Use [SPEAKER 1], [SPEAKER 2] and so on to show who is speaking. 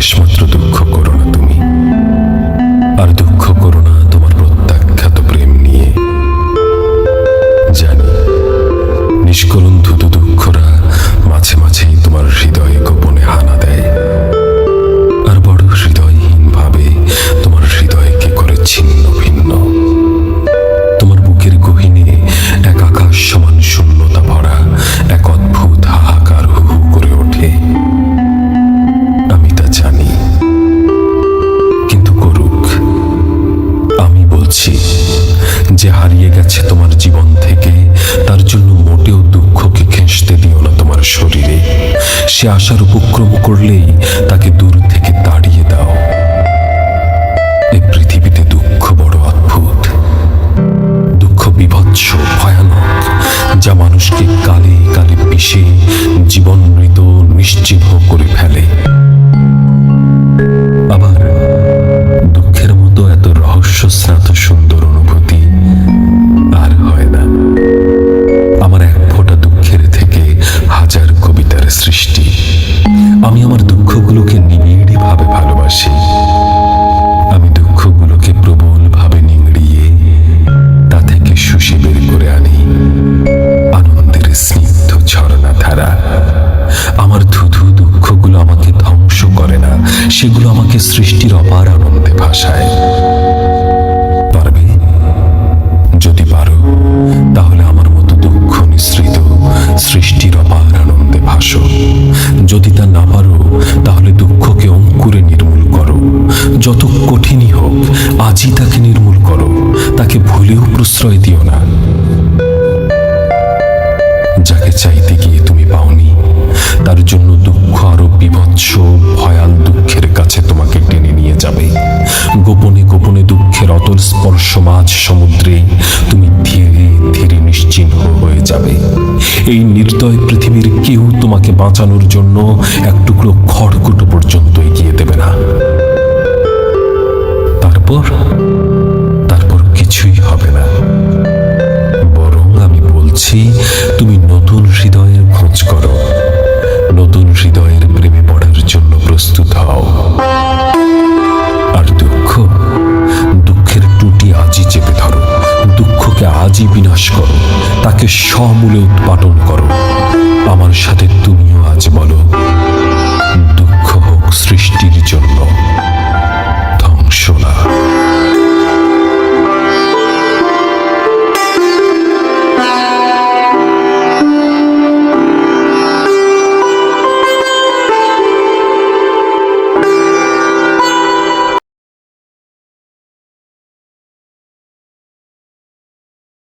[SPEAKER 1] লেশমাত্র দুঃখ করো না তুমি। আর দুঃখ করো না তোমার প্রত্যাখ্যাত প্রেম নিয়ে। জানি নিষ্কলন যে হারিয়ে গেছে তোমার জীবন থেকে, তার জন্য মোটেও দুঃখকে খেঁচতে দিও না তোমার শরীরে। সে আসার উপক্রম করলেই তাকে দূর থেকে তাড়িয়ে দাও। এই পৃথিবীতে দুঃখ বড় অদ্ভুত। দুঃখ বিভৎস, ভয়ানক, যা মানুষকে কালে কালে পিষে জীবন মৃত নিশ্চিহ্ন করে ফেলে। ধারা আমার ধুধু দুঃখগুলো আমাকে ধ্বংস করে না, সেগুলো আমাকে সৃষ্টির অপার আনন্দে ভাসায়। পারবে? যদি পারো, তাহলে আমার মতো দুঃখ নিঃসৃত সৃষ্টির অপার আনন্দে ভাসো। যদি তা না পারো, তাহলে দুঃখকে অঙ্কুরে নির্মূল করো। যত কঠিনই হোক, আজই তাকে নির্মূল করো, তাকে ভুলেও প্রশ্রয় দিও না। যাকে চাইতে গিয়ে পাওনি তার জন্য দুঃখ আরও বিভৎস, ভয়াল দুঃখের কাছে তোমাকে টেনে নিয়ে যাবে। গোপনে গোপনে দুঃখের অতল স্পর্শ মাঝ সমুদ্রে তুমি ধীরে ধীরে নিশ্চিহ্ন হয়ে যাবে। এই নির্দয় পৃথিবীর কেউ তোমাকে বাঁচানোর জন্য এক টুকরো খড়কুটো পর্যন্ত এগিয়ে দেবে না। তারপর তারপর কিছুই হবে না। বরং আমি বলছি আজই বিনাশ করো। তাকে সমূলে উৎপাটন করো। আমার সাথে তুমিও আজ বলো।